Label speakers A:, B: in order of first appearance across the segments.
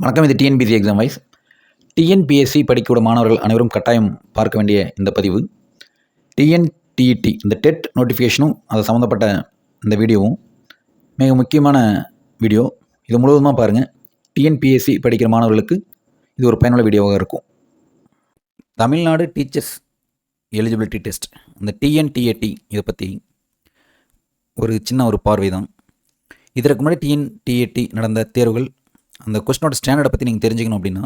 A: வணக்கம் இது TNPSC exam wise TNPSC படிக்கக்கூடிய மாணவர்கள் அனைவரும் கட்டாயம் பார்க்க வேண்டிய இந்த பதிவு. டிஎன்டிஇடி இந்த டெட் நோட்டிஃபிகேஷனும் அது சம்மந்தப்பட்ட இந்த வீடியோவும் மிக முக்கியமான வீடியோ இது முழுவதுமாக பாருங்கள் டிஎன்பிஎஸ்சி படிக்கிற மாணவர்களுக்கு இது ஒரு பயனுள்ள வீடியோவாக இருக்கும். தமிழ்நாடு டீச்சர்ஸ் எலிஜிபிலிட்டி டெஸ்ட் இந்த டிஎன்டிஏடி இதை பற்றி ஒரு சின்ன ஒரு பார்வை தான் இதற்கு முன்னாடி டிஎன்டிஏடி நடந்த தேர்வுகள் அந்த கொஸ்டினோட ஸ்டாண்டர்டை பற்றி நீங்கள் தெரிஞ்சுக்கணும் அப்படின்னா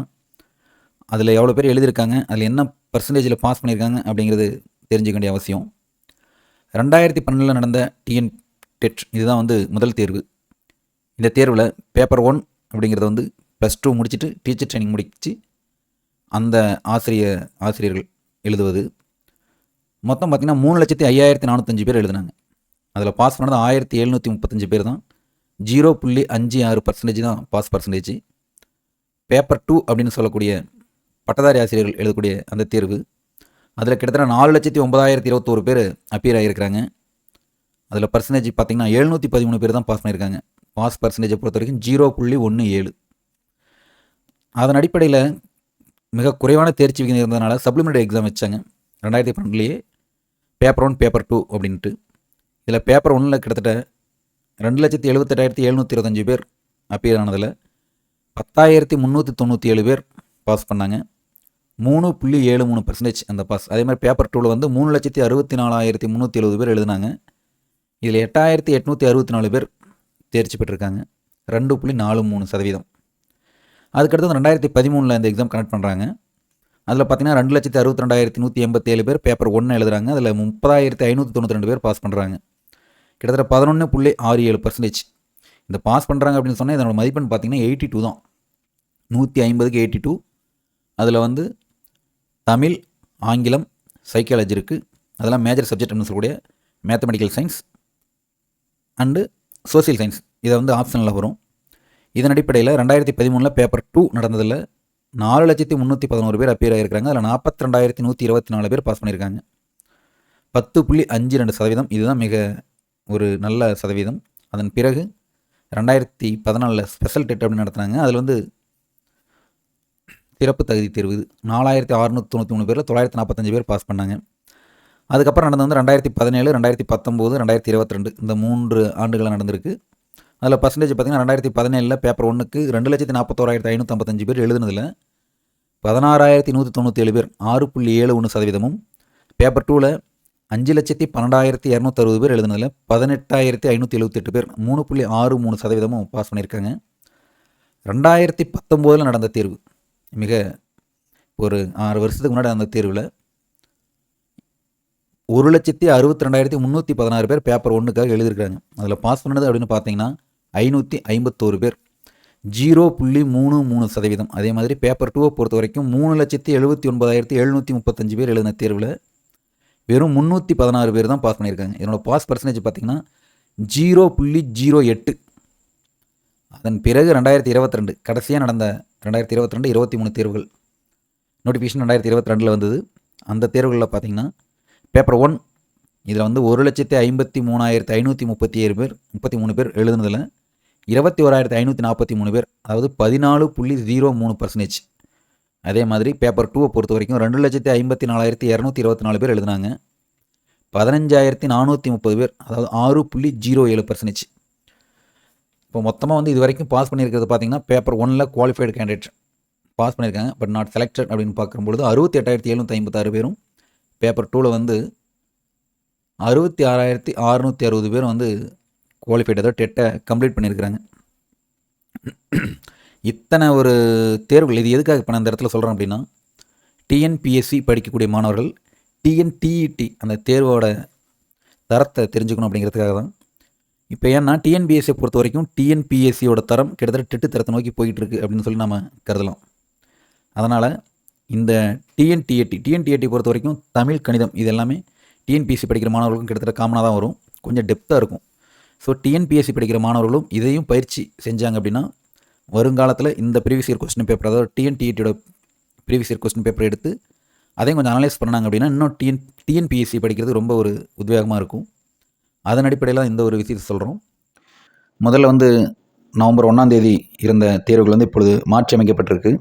A: அதில் எவ்வளோ பேர் எழுதியிருக்காங்க அதில் என்ன பர்சன்டேஜில் பாஸ் பண்ணியிருக்காங்க அப்படிங்கிறது தெரிஞ்சுக்க வேண்டிய அவசியம். ரெண்டாயிரத்தி பன்னெண்டில் நடந்த டிஎன் டெட் இதுதான் வந்து முதல் தேர்வு. இந்த தேர்வில் பேப்பர் ஒன் அப்படிங்கிறத வந்து ப்ளஸ் டூ முடிச்சுட்டு டீச்சர் ட்ரைனிங் முடிச்சு அந்த ஆசிரிய ஆசிரியர்கள் எழுதுவது. மொத்தம் பார்த்திங்கன்னா மூணு லட்சத்தி ஐயாயிரத்தி நானூற்றஞ்சு பேர் எழுதுனாங்க. அதில் பாஸ் பண்ணது ஆயிரத்தி எழுநூற்றி முப்பத்தஞ்சு பேர் தான். ஜீரோ புள்ளி அஞ்சு ஆறு பர்சன்டேஜ் தான் பாஸ் பர்சன்டேஜ் பேப்பர் டூ அப்படின்னு சொல்லக்கூடிய பட்டதாரி ஆசிரியர்கள் எழுதக்கூடிய அந்த தேர்வு. அதில் கிட்டத்தட்ட நாலு லட்சத்தி ஒன்பதாயிரத்தி இருபத்தோரு பேர் அப்பியர் ஆகியிருக்கிறாங்க. அதில் பர்சன்டேஜ் பார்த்திங்கன்னா எழுநூற்றி பதிமூணு பேர் தான் பாஸ் பண்ணியிருக்காங்க. பாஸ் பர்சன்டேஜை பொறுத்த வரைக்கும் ஜீரோ புள்ளி ஒன்று ஏழு. அதன் அடிப்படையில் மிக குறைவான தேர்ச்சி விகிதம் இருந்ததுனால சப்ளிமெண்டரி எக்ஸாம் வச்சாங்க. ரெண்டாயிரத்தி பன்னெண்டுலேயே பேப்பர் ஒன் பேப்பர் டூ அப்படின்ட்டு. இதில் பேப்பர் ஒன்றில் கிட்டத்தட்ட ரெண்டு லட்சத்தி எழுபத்தெட்டாயிரத்தி எழுநூற்றி இருபத்தஞ்சி பேர் அப்பியர் ஆனதில் பத்தாயிரத்தி முந்நூற்றி தொண்ணூற்றி ஏழு பேர் பாஸ் பண்ணாங்க. மூணு புள்ளி ஏழு மூணு பர்சன்டேஜ் அந்த பாஸ் அதே மாதிரி பேப்பர் டூவில் வந்து மூணு லட்சத்தி அறுபத்தி நாலாயிரத்தி முந்நூற்றி எழுபது பேர் எழுதினாங்க. இதில் எட்டாயிரத்தி எட்நூற்றி அறுபத்தி நாலு பேர் தேர்ச்சி பெற்றிருக்காங்க. ரெண்டு புள்ளி நாலு மூணு சதவீதம். அதுக்கடுத்து ரெண்டாயிரத்தி பதிமூணில் இந்த எக்ஸாம் கனெக்ட் பண்ணுறாங்க அதில் பார்த்தீங்கன்னா ரெண்டு லட்சத்தி அறுபத்தி ரெண்டாயிரத்தி நூற்றி எண்பத்தேழு பேர் பேப்பர் ஒன்று எழுதுறாங்க. அதில் முப்பதாயிரத்தி ஐநூற்றி தொண்ணூற்றி ரெண்டு பேர் பாஸ் பண்ணுறாங்க கிட்டத்தட்ட பதினொன்று புள்ளி ஆறு ஏழு பர்சன்டேஜ் இந்த பாஸ் பண்ணுறாங்க அப்படின்னு சொன்னால் இதனோட மதிப்பெண் பார்த்தீங்கன்னா எயிட்டி டூ தான். நூற்றி ஐம்பதுக்கு எயிட்டி டூ அதில் வந்து தமிழ் ஆங்கிலம் சைக்காலஜி இருக்குது அதெல்லாம் மேஜர் சப்ஜெக்ட் அப்படின்னு சொல்லக்கூடிய mathematical science and social science இதை வந்து ஆப்ஷனில் வரும். இதன் அடிப்படையில் ரெண்டாயிரத்தி பதிமூணில் பேப்பர் டூ நடந்ததில் நாலு லட்சத்தி முந்நூற்றி பதினோரு பேர் அப்பியர் ஆகிருக்காங்க அதில் நாற்பத்தி ரெண்டாயிரத்தி நூற்றி இருபத்தி நாலு பேர் பாஸ் பண்ணியிருக்காங்க. பத்து புள்ளி அஞ்சு ரெண்டு சதவீதம். இதுதான் மிக ஒரு நல்ல சதவீதம். அதன் பிறகு ரெண்டாயிரத்தி பதினாலில் ஸ்பெஷல் டெட் அப்படின்னு நடத்துனாங்க. அதில் வந்து சிறப்பு தகுதி தேர்வு இது. நாலாயிரத்தி அறுநூற்றி தொண்ணூற்றி மூணு பேரில் தொள்ளாயிரத்தி நாற்பத்தஞ்சு பேர் பாஸ் பண்ணாங்க. அதுக்கப்புறம் நடந்தது வந்து ரெண்டாயிரத்தி பதினேழு ரெண்டாயிரத்தி பத்தொம்போது ரெண்டாயிரத்தி இருபத்தி ரெண்டு இந்த மூன்று ஆண்டுகளாக நடந்திருக்கு. அதில் பர்சன்டேஜ் பார்த்திங்கன்னா ரெண்டாயிரத்தி பதினேழில் பேப்பர் ஒன்றுக்கு ரெண்டு லட்சத்தி நாற்பத்தோராயிரத்தி ஐநூற்றம்பத்தஞ்சு பேர் எழுதுனதில் பதினாறாயிரத்தி நூற்றி தொண்ணூற்றி ஏழு பேர் ஆறு புள்ளி ஏழு ஒன்று சதவீதமும். பேப்பர் டூவில் அஞ்சு லட்சத்தி பன்னெண்டாயிரத்தி இரநூத்தறுபது பேர் எழுதுனதில் பதினெட்டாயிரத்தி ஐநூற்றி எழுபத்தெட்டு பேர் மூணு புள்ளி ஆறு மூணு சதவீதமும் பாஸ் பண்ணியிருக்காங்க. ரெண்டாயிரத்தி பத்தொம்போதில் நடந்த தேர்வு. மிக ஒரு ஆறு வருஷத்துக்கு முன்னாடி அந்த தேர்வில் ஒரு லட்சத்தி அறுபத்தி ரெண்டாயிரத்தி முந்நூற்றி பதினாறு பேர் பேப்பர் ஒன்றுக்காக எழுதியிருக்காங்க அதில் பாஸ் பண்ணது அப்படின்னு பார்த்தீங்கன்னா ஐநூற்றி ஐம்பத்தோரு பேர். ஜீரோ புள்ளி மூணு மூணு சதவீதம். அதே மாதிரி பேப்பர் டூவை பொறுத்த வரைக்கும் மூணு லட்சத்தி எழுபத்தி ஒன்பதாயிரத்தி எழுநூற்றி முப்பத்தஞ்சு பேர் எழுதின தேர்வில் வெறும் முந்நூற்றி பதினாறு பேர் தான் பாஸ் பண்ணியிருக்காங்க. என்னோடய பாஸ் பர்சன்டேஜ் பார்த்திங்கன்னா ஜீரோ புள்ளி ஜீரோ எட்டு. அதன் பிறகு ரெண்டாயிரத்தி இருபத்தி ரெண்டு கடைசியாக நடந்த ரெண்டாயிரத்தி இருபத்தி ரெண்டு இருபத்தி மூணு தேர்வுகள். நோட்டிஃபிகேஷன் ரெண்டாயிரத்தி இருபத்தி ரெண்டில் வந்தது. அந்த தேர்வுகளில் பார்த்திங்கன்னா பேப்பர் ஒன் இதில் வந்து ஒரு லட்சத்தி ஐம்பத்தி மூணாயிரத்தி ஐநூற்றி முப்பத்தி ஏழு பேர் முப்பத்தி மூணு பேர் எழுதுனதில் இருபத்தி ஓராயிரத்தி ஐநூற்றி நாற்பத்தி மூணு பேர் அதாவது பதினாலு புள்ளி ஜீரோ மூணு பர்சன்டேஜ் அதே மாதிரி பேப்பர் டூவை பொறுத்த வரைக்கும் ரெண்டு லட்சத்தி ஐம்பத்தி நாலாயிரத்தி இரநூத்தி இருபத்தி நாலு பேர் எழுதினாங்க. பதினஞ்சாயிரத்தி நானூற்றி முப்பது பேர் அதாவது ஆறு புள்ளி ஜீரோ ஏழு பர்சன்டேஜ் இப்போ மொத்தமாக வந்து இது வரைக்கும் பாஸ் பண்ணியிருக்கிறது பார்த்தீங்கன்னா பேப்பர் ஒனில் குவாலிஃபைடு கேண்டிடேட் பாஸ் பண்ணியிருக்காங்க பட் நாட் செலக்டட் அப்படின்னு பார்க்கும்பொழுது அறுபத்தி எட்டாயிரத்தி எழுநூற்றி ஐம்பத்தாறு பேரும் பேப்பர் டூவில் வந்து அறுபத்தி ஆறாயிரத்தி அறுநூற்றி அறுபது பேர் வந்து குவாலிஃபைட் அதாவது டெட்டை கம்ப்ளீட் பண்ணியிருக்கிறாங்க. இத்தனை ஒரு தேர்வுகள் இது எதுக்காக இப்போ நான் அந்த இடத்துல சொல்கிறேன் அப்படின்னா டிஎன்பிஎஸ்சி படிக்கக்கூடிய மாணவர்கள் டிஎன்டிஇடி அந்த தேர்வோட தரத்தை தெரிஞ்சுக்கணும் அப்படிங்கிறதுக்காக தான். இப்போ ஏன்னா டிஎன்பிஎஸ்சியை பொறுத்த வரைக்கும் டிஎன்பிஎஸ்சியோட தரம் கிட்டத்தட்ட டெட்டு தரத்தை நோக்கி போயிட்டுருக்கு அப்படின்னு சொல்லி நம்ம கருதலாம். அதனால் இந்த டிஎன்டிஏடி டிஎன்டிஏடி பொறுத்த வரைக்கும் தமிழ் கணிதம் இது எல்லாமே டிஎன்பிஎஸ்சி படிக்கிற மாணவர்களுக்கும் கிட்டத்தட்ட காமனாக தான் வரும். கொஞ்சம் டெப்த்தாக இருக்கும். ஸோ டிஎன்பிஎஸ்சி படிக்கிற மாணவர்களும் இதையும் பயிற்சி செஞ்சாங்க அப்படின்னா வருங்காலத்தில் இந்த ப்ரீவியஸ் இயர் கொஸ்டின் பேப்பர் அதாவது டிஎன்டிஏடியோட ப்ரீவியஸ் இயர் கொஸ்டின் பேப்பர் எடுத்து அதையும் கொஞ்சம் அனலைஸ் பண்ணாங்க அப்படின்னா இன்னும் டிஎன் டிஎன்பிஎஸ்சி படிக்கிறது ரொம்ப ஒரு உத்வேகமாக இருக்கும். அதன் அடிப்படையில் இந்த ஒரு விஷயத்தை சொல்கிறோம் முதல்ல வந்து நவம்பர் ஒன்றாம் தேதி இருந்த தேர்வுகள் வந்து இப்பொழுது மாற்றி அமைக்கப்பட்டிருக்கு.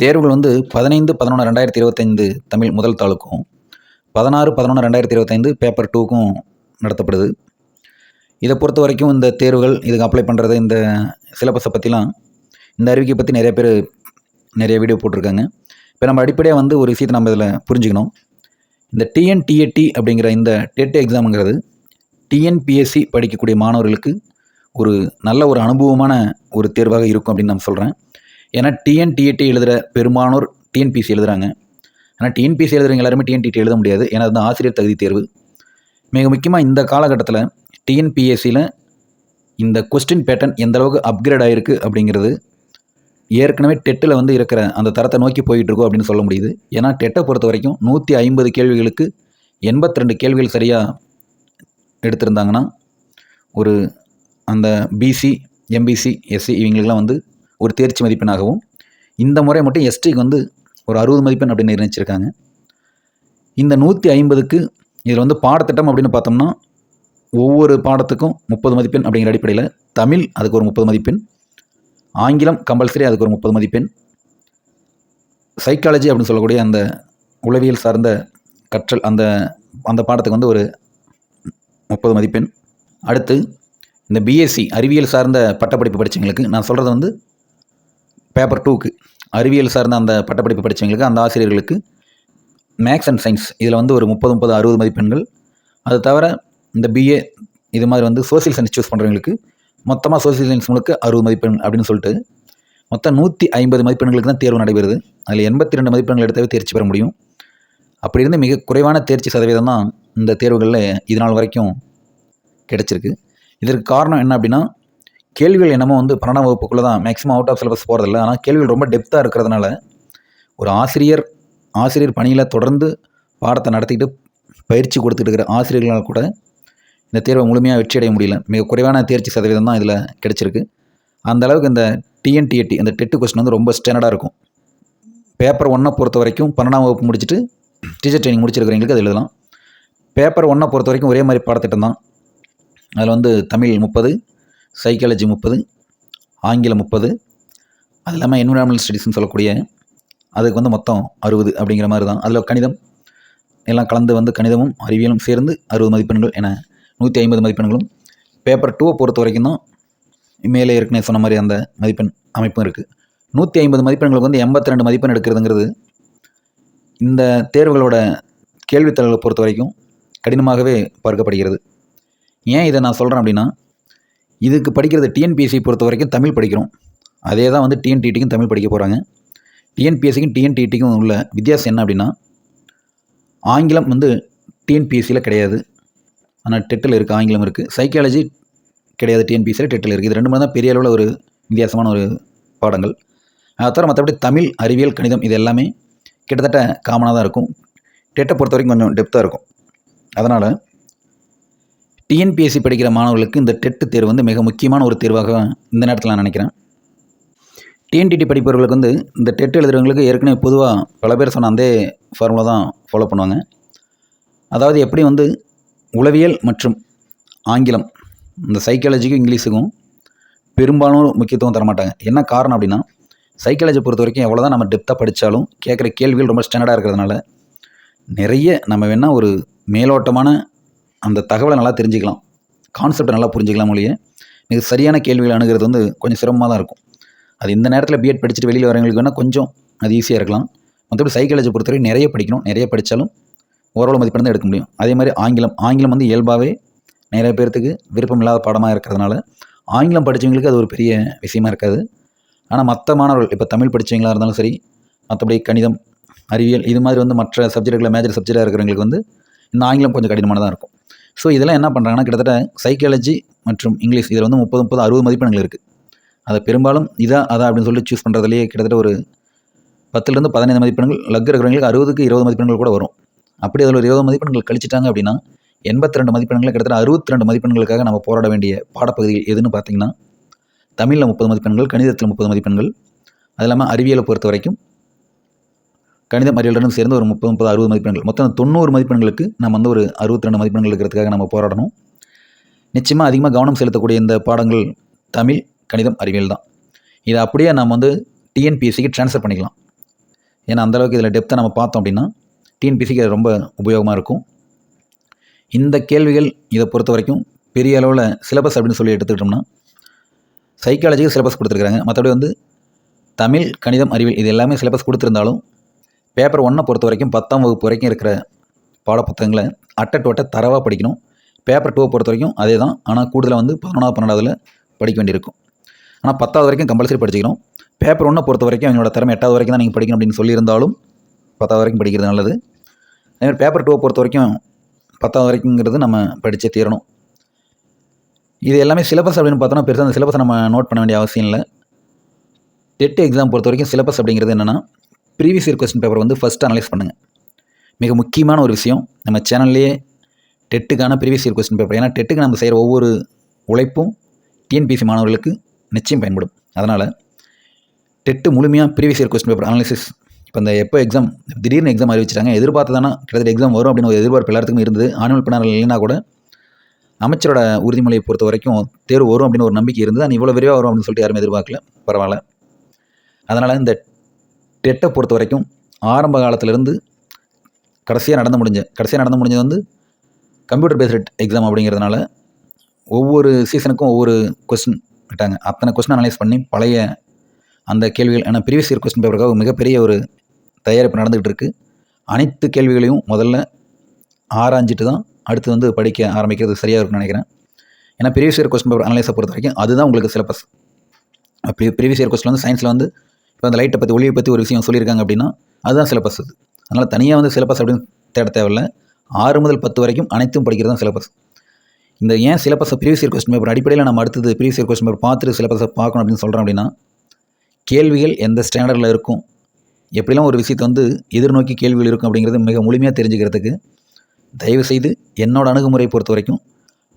A: தேர்வுகள் வந்து பதினைந்து பதினொன்று ரெண்டாயிரத்தி இருபத்தைந்து தமிழ் முதல் தாளுக்கும் பதினாறு பதினொன்று ரெண்டாயிரத்தி இருபத்தைந்து பேப்பர் டூக்கும் நடத்தப்படுது. இதை பொறுத்த வரைக்கும் இந்த தேர்வுகள் இதுக்கு அப்ளை பண்ணுறது இந்த சிலபஸை பற்றிலாம் இந்த அறிவிக்கை பற்றி நிறைய பேர் நிறைய வீடியோ போட்டிருக்காங்க. இப்போ நம்ம அடிப்படையாக வந்து ஒரு விஷயத்தை நம்ம இதில் புரிஞ்சுக்கணும். இந்த டிஎன்டிஏடி அப்படிங்கிற இந்த டெட் எக்ஸாமுங்கிறது டிஎன்பிஎஸ்சி படிக்கக்கூடிய மாணவர்களுக்கு ஒரு நல்ல ஒரு அனுபவமான ஒரு தேர்வாக இருக்கும் அப்படின்னு நான் சொல்கிறேன் ஏன்னா டிஎன்டிஏடி எழுதுகிற பெரும்பானோர் டிஎன்பிசி எழுதுகிறாங்க ஆனால் டிஎன்பிசி எழுதுறவங்க எல்லாருமே டிஎன்டிடி எழுத முடியாது. ஏன்னா அது ஆசிரியர் தகுதி தேர்வு. மிக முக்கியமாக இந்த காலகட்டத்தில் டிஎன்பிஎஸ்சியில் இந்த கொஸ்டின் பேட்டர்ன் எந்தளவுக்கு அப்கிரேட் ஆகிருக்கு அப்படிங்கிறது ஏற்கனவே டெட்டில் வந்து இருக்கிற அந்த தரத்தை நோக்கி போயிட்டுருக்கோம் அப்படின்னு சொல்ல முடியுது. ஏன்னா டெட்டை பொறுத்த வரைக்கும் நூற்றி ஐம்பது கேள்விகளுக்கு எண்பத்தி ரெண்டு கேள்விகள் சரியாக எடுத்திருந்தாங்கன்னா ஒரு அந்த பிசி எம்பிசி எஸ்சி இவங்களுக்கெல்லாம் வந்து ஒரு தேர்ச்சி மதிப்பெண்ணாகவும் இந்த முறை மட்டும் எஸ்டிக்கு வந்து ஒரு அறுபது மதிப்பெண் அப்படின்னு நிர்ணயிச்சிருக்காங்க. இந்த நூற்றி ஐம்பதுக்கு இதில் வந்து பாடத்திட்டம் அப்படின்னு பார்த்தோம்னா ஒவ்வொரு பாடத்துக்கும் முப்பது மதிப்பெண் அப்படிங்கிற அடிப்படையில் தமிழ் அதுக்கு ஒரு முப்பது மதிப்பெண் ஆங்கிலம் கம்பல்சரி அதுக்கு ஒரு முப்பது மதிப்பெண். சைக்காலஜி அப்படின்னு சொல்லக்கூடிய அந்த உளவியல் சார்ந்த கற்றல் அந்த அந்த பாடத்துக்கு வந்து ஒரு முப்பது மதிப்பெண். அடுத்து இந்த பிஎஸ்சி அறிவியல் சார்ந்த பட்டப்படிப்பு படித்தவங்களுக்கு நான் சொல்கிறது வந்து பேப்பர் டூக்கு அறிவியல் சார்ந்த அந்த பட்டப்படிப்பு படித்தவங்களுக்கு அந்த ஆசிரியர்களுக்கு மேக்ஸ் அண்ட் சயின்ஸ் இதில் வந்து ஒரு முப்பது முப்பது அறுபது மதிப்பெண்கள். அது தவிர இந்த பிஏ இது மாதிரி வந்து சோசியல் சயின்ஸ் சூஸ் பண்ணுறவங்களுக்கு மொத்தமாக சோசியல் சயின்ஸ் முழுக்க அறுபது மதிப்பெண் அப்படின்னு சொல்லிட்டு மொத்தம் நூற்றி ஐம்பது மதிப்பெண்களுக்கு தான் தேர்வு நடைபெறுது. அதில் எண்பத்தி ரெண்டு மதிப்பெண்கள் எடுத்தாவே தேர்ச்சி பெற முடியும். அப்படி இருந்து மிக குறைவான தேர்ச்சி சதவீதம் தான் இந்த தேர்வுகளில் இது நாள் வரைக்கும் கிடச்சிருக்கு. இதற்கு காரணம் என்ன அப்படின்னா கேள்விகள் என்னமோ வந்து பன்னெண்டாம் வகுப்புக்குள்ளே தான் மேக்ஸிமம் அவுட் ஆஃப் சிலபஸ் போகிறதில்ல ஆனால் கேள்விகள் ரொம்ப டெப்த்தாக இருக்கிறதுனால ஒரு ஆசிரியர் ஆசிரியர் பணியில் தொடர்ந்து பாடத்தை நடத்திக்கிட்டு பயிற்சி கொடுத்துட்டு இருக்கிற ஆசிரியர்களால் கூட இந்த தேர்வை முழுமையாக வெற்றி அடைய முடியல. மிக குறைவான தேர்ச்சி சதவீதம் தான் இதில் கிடச்சிருக்கு. அந்த அளவுக்கு இந்த டிஎன்டிஎட்டி அந்த டெட்டு கொஸ்டின் வந்து ரொம்ப ஸ்டாண்டர்டாக இருக்கும். பேப்பர் ஒன்றை பொறுத்த வரைக்கும் பன்னெண்டாம் வகுப்பு முடிச்சுட்டு டீச்சர் ட்ரைனிங் முடிச்சிருக்கிறவங்களுக்கு அது எழுதலாம். பேப்பர் ஒன்றை பொறுத்த வரைக்கும் ஒரே மாதிரி பாடத்திட்டம் தான். அதில் வந்து தமிழ் முப்பது சைக்காலஜி முப்பது ஆங்கிலம் முப்பது. அது இல்லாமல் என்விரான்மெண்டல் ஸ்டடீஸ்னு சொல்லக்கூடிய அதுக்கு வந்து மொத்தம் அறுபது அப்படிங்கிற மாதிரி தான். அதில் கணிதம் எல்லாம் கலந்து வந்து கணிதமும் அறிவியலும் சேர்ந்து அறுபது மதிப்பெண்கள் என நூற்றி ஐம்பது மதிப்பெண்களும். பேப்பர் டூவை பொறுத்த வரைக்கும் தான் மேலே ஏற்கனவே சொன்ன மாதிரி அந்த மதிப்பெண் அமைப்பும் இருக்குது நூற்றி ஐம்பது மதிப்பெண்களுக்கு வந்து எண்பத்தி ரெண்டு மதிப்பெண் எடுக்கிறதுங்கிறது இந்த தேர்வுகளோட கேள்வித்தாள்களை பொறுத்த வரைக்கும் கடினமாகவே பார்க்கப்படுகிறது. ஏன் இதை நான் சொல்கிறேன் அப்படின்னா இதுக்கு படிக்கிறது டிஎன்பிஎஸ்சி பொறுத்த வரைக்கும் தமிழ் படிக்கிறோம். அதே தான் வந்து டிஎன்டிடிக்கும் தமிழ் படிக்க போகிறாங்க டிஎன்பிஎஸ்சிக்கும் டிஎன்டிடிக்கும் உள்ள வித்தியாசம் என்ன அப்படின்னா ஆங்கிலம் வந்து டிஎன்பிஎஸ்சியில் கிடையாது. ஆனால் டெட்டில் இருக்குது ஆங்கிலம் இருக்குது சைக்காலஜி கிடையாது டிஎன்பிசியில் டெட்டில் இருக்குது இது ரெண்டு தான் பெரிய அளவில் ஒரு வித்தியாசமான ஒரு பாடங்கள். அதை தவிர மற்றபடி தமிழ் அறிவியல் கணிதம் இது எல்லாமே கிட்டத்தட்ட காமனாக தான் இருக்கும். டெட்டை பொறுத்த வரைக்கும் கொஞ்சம் டெப்த்தாக இருக்கும். அதனால் டிஎன்பிஎஸ்சி படிக்கிற மாணவர்களுக்கு இந்த டெட்டு தேர்வு வந்து மிக முக்கியமான ஒரு தேர்வாக இந்த நேரத்தில் நான் நினைக்கிறேன். டிஎன்டிடி படிப்பவர்களுக்கு வந்து இந்த டெட் எழுதுறவங்களுக்கு ஏற்கனவே பொதுவாக பல பேர் சொன்ன அந்த ஃபார்முலா தான் ஃபாலோ பண்ணுவாங்க. அதாவது எப்படி வந்து உளவியல் மற்றும் ஆங்கிலம் இந்த சைக்காலஜிக்கும் இங்கிலீஷுக்கும் பெரும்பாலும் முக்கியத்துவம் தரமாட்டாங்க. என்ன காரணம் அப்படின்னா சைக்காலஜி பொறுத்த வரைக்கும் எவ்வளோ தான் நம்ம டெப்த்தாக படித்தாலும் கேட்குற கேள்விகள் ரொம்ப ஸ்டாண்டர்டாக இருக்கிறதுனால நிறைய நம்ம வேணால் ஒரு மேலோட்டமான அந்த தகவலை நல்லா தெரிஞ்சுக்கலாம். கான்செப்டை நல்லா புரிஞ்சுக்கலாம் மொழியே. மிக சரியான கேள்விகள் அணுகிறது வந்து கொஞ்சம் சிரமமாக தான் இருக்கும். அது இந்த நேரத்தில் பிஎட் படிச்சுட்டு வெளியில் வரவங்களுக்கு வேணால் கொஞ்சம் அது ஈஸியாக இருக்கலாம். மற்றபடி சைக்காலஜி பொறுத்தவரை நிறைய படிக்கணும். நிறைய படித்தாலும் ஓரளவு மதிப்பெண் தான் எடுக்க முடியும். அதே மாதிரி ஆங்கிலம் ஆங்கிலம் வந்து இயல்பாகவே நிறைய பேர்த்துக்கு விருப்பம் இல்லாத பாடமாக இருக்கிறதுனால ஆங்கிலம் படித்தவங்களுக்கு அது ஒரு பெரிய விஷயமா இருக்காது. ஆனால் மற்ற மாணவர்கள் இப்போ தமிழ் படித்தவங்களாக இருந்தாலும் சரி மற்றபடி கணிதம் அறிவியல் இது மாதிரி வந்து மற்ற சப்ஜெக்டுகளில் மேஜர் சப்ஜெக்டாக இருக்கிறவங்களுக்கு வந்து இந்த ஆங்கிலம் கொஞ்சம் கடினமானதாக இருக்கும். ஸோ இதெல்லாம் என்ன பண்ணுறாங்கன்னா கிட்டத்தட்ட சைக்காலஜி மற்றும் இங்கிலீஷ் இதில் வந்து முப்பது முப்பது அறுபது மதிப்பெண்கள் இருக்குது அதை பெரும்பாலும் இதாக அதான் அப்படின்னு சொல்லி சூஸ் பண்ணுறதுலேயே கிட்டத்தட்ட ஒரு பத்துலேருந்து பதினைந்து மதிப்பெண்கள் லக் இருக்கிறவங்களுக்கு அறுபதுக்கு இருபது மதிப்பெண்கள் கூட வரும். அப்படி அதில் ஒரு இருபது மதிப்பெண்கள் கழிச்சிட்டாங்க அப்படின்னா எண்பத்தி ரெண்டு மதிப்பெண்களை கிட்டத்தட்ட அறுபத்தி ரெண்டு மதிப்பெண்களுக்காக நம்ம போராட வேண்டிய பாடப்பகுதிகள் எதுன்னு பார்த்தீங்கன்னா தமிழில் முப்பது மதிப்பெண்கள் கணிதத்தில் முப்பது மதிப்பெண்கள் அது இல்லாமல் அறிவியலை பொறுத்த வரைக்கும் கணிதம் அறிவியலுடன் சேர்ந்து ஒரு முப்பது முப்பது அறுபது மதிப்பெண்கள். மொத்தம் தொண்ணூறு மதிப்பெண்களுக்கு நம்ம வந்து ஒரு அறுபத்தி ரெண்டு மதிப்பெண்கள் இருக்கிறதுக்காக நம்ம போராடணும். நிச்சயமாக அதிகமாக கவனம் செலுத்தக்கூடிய இந்த பாடங்கள் தமிழ் கணிதம் அறிவியல் தான். இதை அப்படியே நம்ம வந்து டிஎன்பிஎஸ்சிக்கு ட்ரான்ஸ்ஃபர் பண்ணிக்கலாம். ஏன்னா அந்தளவுக்கு இதில் டெப்த்தை நம்ம பார்த்தோம் அப்படின்னா டிஎன்பிசிக்கு அது ரொம்ப உபயோகமாக இருக்கும். இந்த கேள்விகள் இதை பொறுத்த வரைக்கும் பெரிய அளவில் சிலபஸ் அப்படின்னு சொல்லி எடுத்துக்கிட்டோம்னா சைக்காலஜிக்கு சிலபஸ் கொடுத்துருக்குறாங்க. மற்றபடி வந்து தமிழ் கணிதம் அறிவியல் இது எல்லாமே சிலபஸ் கொடுத்துருந்தாலும் பேப்பர் ஒன்றை பொறுத்த வரைக்கும் பத்தாம் வகுப்பு வரைக்கும் இருக்கிற பாடப்புத்தகங்களை அட்டை ஒட்ட தரவாக படிக்கணும். பேப்பர் டூவை பொறுத்த வரைக்கும் அதே தான் ஆனால் கூடுதலாக வந்து பதினொன்றாவது பன்னெண்டாவதில் படிக்க வேண்டியிருக்கும். ஆனால் பத்தாவது வரைக்கும் கம்பல்சரி படிச்சுக்கணும். பேப்பர் ஒன்றை பொறுத்த வரைக்கும் அவங்களோட திறமை எட்டாவது வரைக்கும் தான் நீங்கள் படிக்கணும் அப்படின்னு சொல்லியிருந்தாலும் பத்தாவது வரைக்கும் படிக்கிறது நல்லது. அதேமாதிரி பேப்பர் டூவை பொறுத்த வரைக்கும் பத்தாவது வரைக்குங்கிறது நம்ம படித்தே தீரணும். இது எல்லாமே சிலபஸ் அப்படின்னு பார்த்தோன்னா பெருசாக அந்த சிலபஸை நம்ம நோட் பண்ண வேண்டிய அவசியம் இல்லை. டெட் எக்ஸாம் பொறுத்த வரைக்கும் சிலபஸ் அப்படிங்கிறது என்னென்னா ப்ரீவியஸ் இயர் கொஸ்டின் பேப்பர் வந்து ஃபஸ்ட் அனலைஸ் பண்ணுங்கள் மிக முக்கியமான ஒரு விஷயம். நம்ம சேனல்லையே டெட்டுக்கான ப்ரீவியஸ் இயர் கொஸ்டின் பேப்பர் ஏன்னா டெட்டுக்கு நம்ம செய்கிற ஒவ்வொரு உழைப்பும் டிஎன்பிசி மாணவர்களுக்கு நிச்சயம் பயன்படும். அதனால் டெட்டு முழுமையாக previous year question paper analysis இப்போ இந்த எப்போ எக்ஸாம் திடீர்னு எக்ஸாம் அறிவிச்சிட்டாங்க எதிர்பார்த்ததானா கிட்டத்தட்ட எக்ஸாம் வரும் அப்படின்னு ஒரு எதிர்பார்ப்பு எல்லாத்துக்கும் இருந்தது. ஆனுவல் பிளானர் இல்லைனா கூட அமைச்சரோட உறுதிமொழியை பொறுத்த வரைக்கும் தேர்வு வரும் அப்படின்னு ஒரு நம்பிக்கை இருந்தது. ஆனால் இவ்வளோ விரைவாக வரும் அப்படின்னு சொல்லிட்டு யாரும் எதிர்பார்க்கல. பரவாயில்ல. அதனால் இந்த டெட்டை பொறுத்த வரைக்கும் ஆரம்ப காலத்திலேருந்து கடைசியாக நடந்து முடிஞ்ச கடைசியாக நடந்து முடிஞ்சது வந்து கம்ப்யூட்டர் பேஸ்ட் எக்ஸாம் அப்படிங்கிறதுனால ஒவ்வொரு சீசனுக்கும் ஒவ்வொரு கொஸ்டின் விட்டாங்க அத்தனை கொஸ்டின் அனலைஸ் பண்ணி பழைய அந்த கேள்விகள் ஏன்னா ப்ரீவியஸ் இயர் கொஸ்டின் பேப்பருக்காக மிகப்பெரிய ஒரு தயாரிப்பு நடந்துகிட்டு இருக்குது அனைத்து கேள்விகளையும் முதல்ல ஆராய்ஞ்சிட்டு தான் அடுத்து வந்து படிக்க ஆரம்பிக்கிறது சரியாக இருக்கும்னு நினைக்கிறேன். ஏன்னா ப்ரீவியஸ் இயர் கொஸ்டின் பேப்பர் அனலைஸை பொறுத்த வரைக்கும் அதுதான் உங்களுக்கு syllabus pre previous year question வந்து சயின்ஸில் வந்து இப்போ அந்த லைட்டை பற்றி ஒளியை பற்றி ஒரு விஷயம் சொல்லியிருக்காங்க அப்படின்னா அதுதான் சிலபஸ் அது. அதனால் தனியாக வந்து சிலபஸ் அப்படின்னு தேட தேவையில்ல. ஆறு முதல் பத்து வரைக்கும் அனைத்தும் படிக்கிறது தான் சிலபஸ் இந்த ஏன் சிலபஸை ப்ரீவியஸ் இயர் கொஸ்டின் பேப்பர் அடிப்படையில் நம்ம அடுத்தது ப்ரீவியஸ் இயர் கொஸ்டின் பேப்பர் பார்த்துட்டு சிலபஸை பார்க்கணும் அப்படின்னு சொல்கிறோம் அப்படின்னா கேள்விகள் எந்த ஸ்டாண்டர்டில் இருக்கும்? எப்படிலாம் ஒரு விஷயத்தை வந்து எதிர்நோக்கி கேள்விகள் இருக்கும் அப்படிங்கிறது மிக முழுமையாக தெரிஞ்சுக்கிறதுக்கு தயவுசெய்து என்னோடய அணுகுமுறையை பொறுத்த வரைக்கும்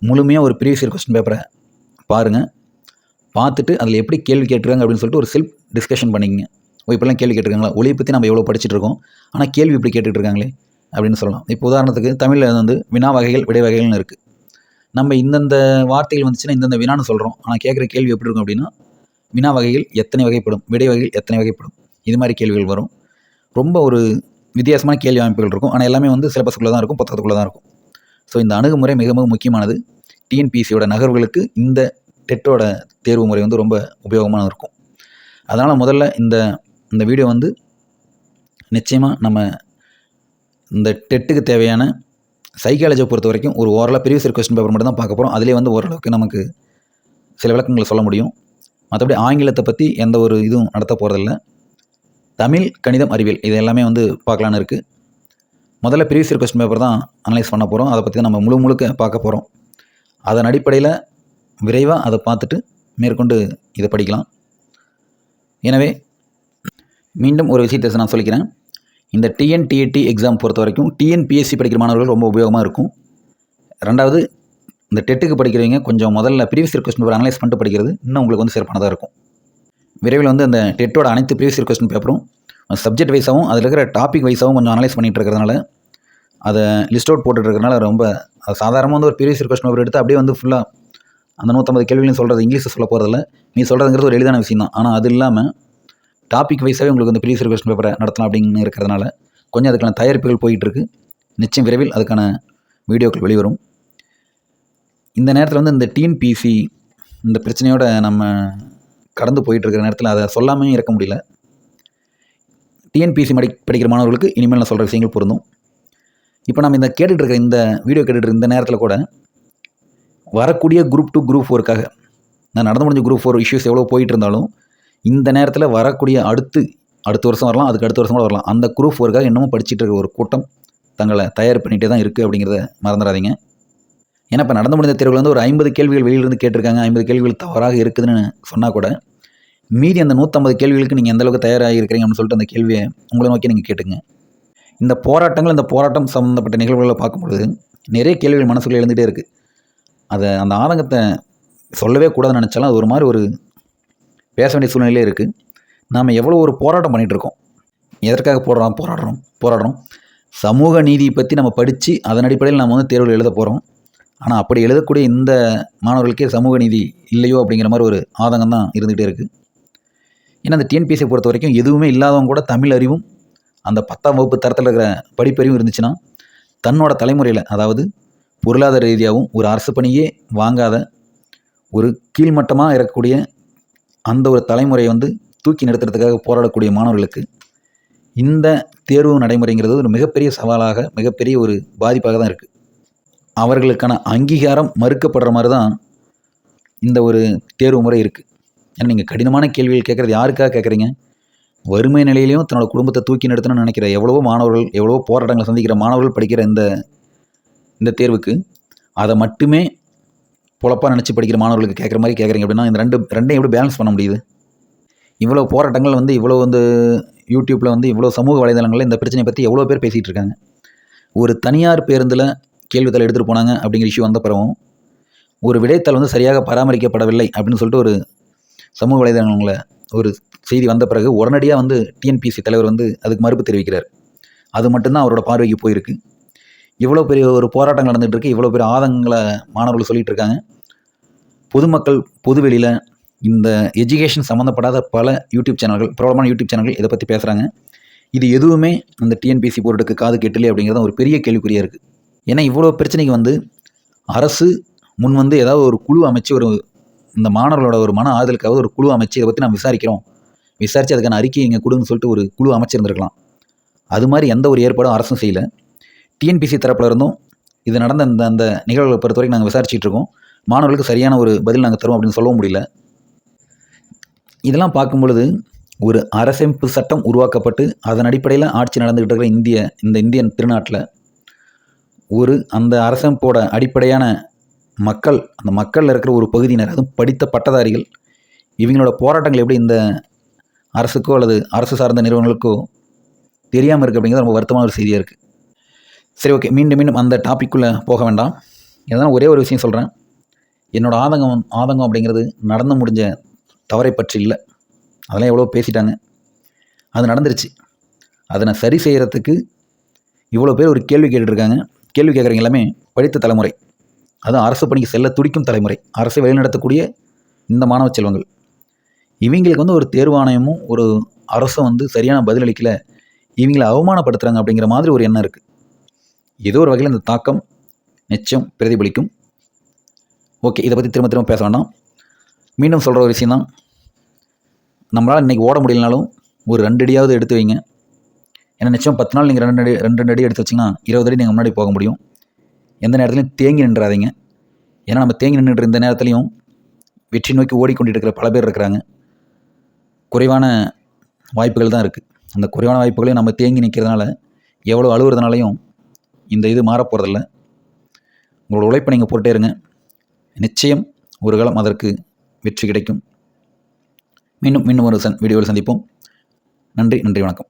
A: முழுமையாக ஒரு ப்ரீவியஸ் இயர் கொஸ்டின் பேப்பரை பாருங்கள் பார்த்துட்டு அதில் எப்படி கேள்வி கேட்டுருக்காங்க அப்படின்னு சொல்லிட்டு ஒரு செல்ஃப் டிஸ்கஷன் பண்ணிக்கங்க. ஓ இப்பெல்லாம் கேள்வி கேட்டிருக்காங்களா? ஒளியை பற்றி நம்ம எவ்வளோ படிச்சுட்டு இருக்கோம்? ஆனால் கேள்வி இப்படி கேட்டுட்டு இருக்காங்களே அப்படின்னு சொல்லலாம். இப்போ உதாரணத்துக்கு தமிழில் வந்து வினா வகைகள் விடை வகைகள்னு இருக்குது நம்ம இந்தந்த வார்த்தைகள் வந்துச்சுன்னா இந்தந்த வினான்னு சொல்கிறோம் ஆனால் கேட்குற கேள்வி எப்படி இருக்கும் அப்படின்னா வினா வகைகள் எத்தனை வகைப்படும்? விடை வகைகள் எத்தனை வகைப்படும்? இது மாதிரி கேள்விகள் வரும். ரொம்ப ஒரு வித்தியாசமான கேள்வி அமைப்புகள் இருக்கும். ஆனால் எல்லாமே வந்து சிலபஸ்க்குள்ளே தான் இருக்கும் புத்தகத்துக்குள்ளே தான் இருக்கும். ஸோ இந்த அணுகுமுறை மிக மிக முக்கியமானது. டிஎன்பிசியோட நகர்வுகளுக்கு இந்த டெட்டோட தேர்வு முறை வந்து ரொம்ப உபயோகமாக இருக்கும். அதனால் முதல்ல இந்த இந்த வீடியோ வந்து நிச்சயமாக நம்ம இந்த டெட்டுக்கு தேவையான சைக்காலஜியை பொறுத்த வரைக்கும் ஒரு ஓரளவு ப்ரீவியஸ் இயர் கொஸ்டின் பேப்பர் மட்டும் தான் பார்க்க போகிறோம் அதிலே வந்து ஓரளவுக்கு நமக்கு சில விளக்கங்களை சொல்ல முடியும். மற்றபடி ஆங்கிலத்தை பற்றி எந்த ஒரு இதுவும் நடத்த போகிறதில்ல தமிழ் கணிதம் அறிவியல் இது எல்லாமே வந்து பார்க்கலான்னு இருக்குது முதல்ல ப்ரீவியஸ் கொஸ்டின் பேப்பர் தான் அனலைஸ் பண்ண போகிறோம் அதை பற்றி தான் நம்ம முழு முழுக்க பார்க்க போகிறோம் அதன் அடிப்படையில் விரைவாக அதை பார்த்துட்டு மேற்கொண்டு இதை படிக்கலாம். எனவே மீண்டும் ஒரு விஷயத்தை நான் சொல்லிக்கிறேன். இந்த டிஎன்டிஏடி எக்ஸாம் பொறுத்த வரைக்கும் டிஎன்பிஎஸ்சி படிக்கிற மாணவர்கள் ரொம்ப உபயோகமாக இருக்கும். ரெண்டாவது இந்த டெட்டுக்கு படிக்கிறவங்க கொஞ்சம் முதல்ல ப்ரீவியஸ் கொஸ்டின் பேப்பர் அனலைஸ் பண்ணிட்டு படிக்கிறது இன்னும் உங்களுக்கு வந்து சிறப்பானதாக இருக்கும். விரைவில் வந்து அந்த டெட்டோட அனைத்து ப்ரீவியஸ் கொஸ்டின் பேப்பரும் சப்ஜெக்ட் வைஸாகவும் அதில் இருக்கிற டாபிக் வைஸாகவும் கொஞ்சம் அனலைஸ் பண்ணிகிட்டு இருக்கிறதுனால அதை லிஸ்ட் அவுட் போட்டுட்ருக்கனால ரொம்ப அது சாதாரணமாக வந்து ஒரு ப்ரீவியஸ் கொஸ்டின் பேப்பர் எடுத்து அப்படியே வந்து ஃபுல்லாக அந்த நூற்றம்பது கேள்விகளையும் சொல்கிறது இங்கிலீஷில் சொல்ல போகிறதில்ல நீ சொல்கிறதுங்கிறது ஒரு எளிதான விஷயம் தான். ஆனால் அது இல்லாமல் டாபிக் வைஸாகவே உங்களுக்கு வந்து ப்ரீவியஸ் கொஸ்டின் பேப்பரை நடத்தலாம் அப்படின்னு இருக்கிறதுனால கொஞ்சம் அதுக்கான தயாரிப்புகள் போயிட்டுருக்கு நிச்சயம் விரைவில் அதுக்கான வீடியோக்கள் வெளிவரும். இந்த நேரத்தில் வந்து இந்த டிஎன்பிசி இந்த பிரச்சனையோட நம்ம கடந்து போயிட்டு இருக்கிற நேரத்தில் அதை சொல்லாமையும் இருக்க முடியல. டிஎன்பிசி மடி படிக்கிற மாணவர்களுக்கு இனிமேல் நான் சொல்கிற விஷயங்கள் பொருந்தும். இப்போ நம்ம இந்த கேட்டுட்ருக்கிற இந்த வீடியோ கேட்டுட்டு இருக்க இந்த நேரத்தில் கூட வரக்கூடிய குரூப் டூ குரூப் ஃபோருக்காக நான் நடந்து முடிஞ்ச குரூப் ஃபோர் இஷ்யூஸ் எவ்வளோ போயிட்டு இருந்தாலும் இந்த நேரத்தில் வரக்கூடிய அடுத்து அடுத்த வருஷம் வரலாம் அதுக்கு அடுத்த வருஷம் கூட வரலாம். அந்த குரூப் ஃபோருக்காக இன்னமும் படிச்சுட்டு இருக்க ஒரு கூட்டம் தங்களை தயார் பண்ணிகிட்டே தான் இருக்குது அப்படிங்கிறத மறந்துடாதீங்க. ஏன்னா இப்போ நடந்து முடிந்த தேர்வில் வந்து ஒரு ஐம்பது கேள்விகள் வெளியிலிருந்து கேட்டிருக்காங்க ஐம்பது கேள்விகள் தவறாக இருக்குதுன்னு சொன்னால் கூட மீதி அந்த நூற்றம்பது கேள்விகளுக்கு நீங்கள் எந்த அளவுக்கு தயாராக இருக்கிறீங்க அப்படின்னு சொல்லிட்டு அந்த கேள்வியை உங்களை நோக்கி நீங்கள் கேட்டுங்க. இந்த போராட்டங்கள் இந்த போராட்டம் சம்மந்தப்பட்ட நிகழ்வுகளை பார்க்கும்பொழுது நிறைய கேள்விகள் மனசுக்குள்ளே எழுந்துகிட்டே இருக்குது அதை அந்த ஆதங்கத்தை சொல்லவே கூடாதுன்னு நினச்சாலும் அது ஒரு மாதிரி ஒரு பேச வேண்டிய சூழ்நிலையிலே இருக்குது நாம் எவ்வளோ ஒரு போராட்டம் பண்ணிகிட்டு இருக்கோம். எதற்காக போடுறோம் போராடுறோம் போராடுறோம். சமூக நீதியை பற்றி நம்ம படித்து அதன் அடிப்படையில் நம்ம வந்து தேர்வில் எழுத போகிறோம் ஆனால் அப்படி எழுதக்கூடிய இந்த மாணவர்களுக்கே சமூக நீதி இல்லையோ அப்படிங்கிற மாதிரி ஒரு ஆதங்கம் தான் இருந்துகிட்டே இருக்குது ஏன்னா அந்த டிஎன்பிஎஸ்சியை பொறுத்த வரைக்கும் எதுவுமே இல்லாதவங்க கூட தமிழ் அறிவும் அந்த பத்தாம் வகுப்பு தரத்தில் இருக்கிற படிப்பறிவும் இருந்துச்சுன்னா தன்னோட தலைமுறையில் அதாவது பொருளாதார ரீதியாகவும் ஒரு அரசு பணியே வாங்காத ஒரு கீழ்மட்டமாக இருக்கக்கூடிய அந்த ஒரு தலைமுறையை வந்து தூக்கி நிறுத்துறதுக்காக போராடக்கூடிய மாணவர்களுக்கு இந்த தேர்வு நடைமுறைங்கிறது ஒரு மிகப்பெரிய சவாலாக மிகப்பெரிய ஒரு பாதிப்பாக தான் இருக்குது அவர்களுக்கான அங்கீகாரம் மறுக்கப்படுற மாதிரி தான் இந்த ஒரு தேர்வு முறை இருக்குது ஏன்னா நீங்கள் கடினமான கேள்விகள் கேட்குறது யாருக்காக கேட்குறீங்க? வறுமை நிலையிலையும் தன்னோட குடும்பத்தை தூக்கி நிறுத்தணும்னு நினைக்கிற எவ்வளவோ மாணவர்கள் எவ்வளவோ போராட்டங்களை சந்திக்கிற மாணவர்கள் படிக்கிற இந்த இந்த தேர்வுக்கு அதை மட்டுமே பொழப்பாக நினச்சி படிக்கிற மாணவர்களுக்கு கேட்குற மாதிரி கேட்குறீங்க அப்படின்னா இந்த ரெண்டு ரெண்டையும் எப்படி பேலன்ஸ் பண்ண முடியுது? இவ்வளோ போராட்டங்கள் வந்து இவ்வளோ வந்து யூடியூப்பில் வந்து இவ்வளோ சமூக வலைதளங்களில் இந்த பிரச்சனையை பற்றி எவ்வளோ பேர் பேசிகிட்டு இருக்காங்க? ஒரு தனியார் பேருந்தில் கேள்வித்தாள் எடுத்துகிட்டு போனாங்க அப்படிங்கிற இஷ்யூ வந்த பிறகும் ஒரு விடைத்தாள் வந்து சரியாக பராமரிக்கப்படவில்லை அப்படின்னு சொல்லிட்டு ஒரு சமூக வலைதளங்களில் ஒரு செய்தி வந்த பிறகு உடனடியாக வந்து டிஎன்பிசி தலைவர் வந்து அதுக்கு மறுப்பு தெரிவிக்கிறார். அது மட்டும்தான் அவரோட பார்வைக்கு போயிருக்கு. இவ்வளோ பெரிய ஒரு போராட்டம் நடந்துகிட்டு இருக்கு. இவ்வளோ பெரிய ஆதங்கங்களை மாணவர்கள் சொல்லிட்டு இருக்காங்க. பொதுமக்கள் பொதுவெளியில் இந்த எஜுகேஷன் சம்மந்தப்படாத பல யூடியூப் சேனல்கள் பிரபலமான யூடியூப் சேனல்கள் இதை பற்றி பேசுகிறாங்க இது எதுவுமே அந்த டிஎன்பிசி போர்டுக்கு காது கெட்டலே அப்படிங்கிறது ஒரு பெரிய கேள்விக்குறியாக இருக்குது ஏன்னா இவ்வளோ பிரச்சனைக்கு வந்து அரசு முன் வந்து ஏதாவது ஒரு குழு அமைச்சு ஒரு இந்த மாணவர்களோட ஒரு மன ஆறுதலுக்காக ஒரு குழு அமைச்சு இதை பற்றி நான் விசாரிக்கிறோம். விசாரித்து அதுக்கான அறிக்கை இங்கே கொடுன்னு சொல்லிட்டு ஒரு குழு அமைச்சிருந்துருக்கலாம். அது மாதிரி எந்த ஒரு ஏற்பாடும் அரசும் செய்யலை. டிஎன்பிசி தரப்பில் இருந்தும் இது நடந்த அந்த அந்த நிகழ்வுகளை பொறுத்த வரைக்கும் நாங்கள் விசாரிச்சுட்டு இருக்கோம். மாணவர்களுக்கு சரியான ஒரு பதில் நாங்கள் தருவோம் அப்படின்னு சொல்லவும் முடியல. இதெல்லாம் பார்க்கும் பொழுது ஒரு அரசமைப்பு சட்டம் உருவாக்கப்பட்டு அதன் அடிப்படையில் ஆட்சி நடந்துகிட்டு இருக்கிற இந்திய இந்த இந்தியன் திருநாட்டில் ஒரு அந்த அரசமைப்போட அடிப்படையான மக்கள் அந்த மக்களில் இருக்கிற ஒரு பகுதியினர் அதுவும் படித்த பட்டதாரிகள் இவங்களோட போராட்டங்கள் எப்படி இந்த அரசுக்கோ அல்லது அரசு சார்ந்த நிறுவனங்களுக்கோ தெரியாமல் இருக்குது அப்படிங்கிறது ரொம்ப வருத்தமான ஒரு செய்தியாக இருக்குது சரி ஓகே மீண்டும் மீண்டும் அந்த டாப்பிக்குள்ளே போக வேண்டாம். இதுதான் ஒரே ஒரு விஷயம் சொல்கிறேன் என்னோடய ஆதங்கம் ஆதங்கம் அப்படிங்கிறது நடந்து முடிஞ்ச தவறை பற்றி இல்லை. அதெல்லாம் எவ்வளோ பேசிட்டாங்க. அது நடந்துருச்சு. அதை நான் சரி செய்கிறதுக்கு இவ்வளோ பேர் ஒரு கேள்வி கேட்டுட்ருக்காங்க கேள்வி கேட்குறவங்க எல்லாமே படித்த தலைமுறை. அதுவும் அரசு பணிக்கு செல்ல துடிக்கும் தலைமுறை. அரசை வழிநடத்தக்கூடிய இந்த மாணவ செல்வங்கள். இவங்களுக்கு வந்து ஒரு தேர்வாணையமும் ஒரு அரசும் வந்து சரியான பதிலளிக்கல இவங்களை அவமானப்படுத்துகிறாங்க அப்படிங்கிற மாதிரி ஒரு எண்ணம் இருக்குது ஏதோ ஒரு வகையில் இந்த தாக்கம் நிச்சயம் பிரதிபலிக்கும். ஓகே இதை பற்றி திரும்ப திரும்ப பேச வேண்டாம். மீண்டும் சொல்கிற ஒரு விஷயம் தான் நம்மளால் இன்றைக்கி ஓட முடியலனாலும் ஒரு ரெண்டு அடியாவது எடுத்து வைங்க. ஏன்னா நிச்சயம் பத்து நாள் நீங்கள் ரெண்டு அடி ரெண்டு ரெண்டு அடி எடுத்து வச்சிங்கன்னா இருபது அடி நீங்கள் முன்னாடி போக முடியும். எந்த நேரத்துலையும் தேங்கி நின்றாதீங்க. ஏன்னா நம்ம தேங்கி நின்றுட்டு இந்த நேரத்துலையும் வெற்றி நோக்கி ஓடிக்கொண்டு இருக்கிற பல பேர் இருக்கிறாங்க. குறைவான வாய்ப்புகள் தான் இருக்குது அந்த குறைவான வாய்ப்புகளையும் நம்ம தேங்கி நிற்கிறதுனால எவ்வளோ அழுகுறதுனாலையும் இந்த இது மாறப்போகிறதில்ல உங்களோட உழைப்பை நீங்கள் போட்டே இருங்க. நிச்சயம் ஒரு காலம் அதற்கு வெற்றி கிடைக்கும். மீண்டும் மீண்டும் ஒரு சன் வீடியோவில் சந்திப்போம். நன்றி நன்றி வணக்கம்.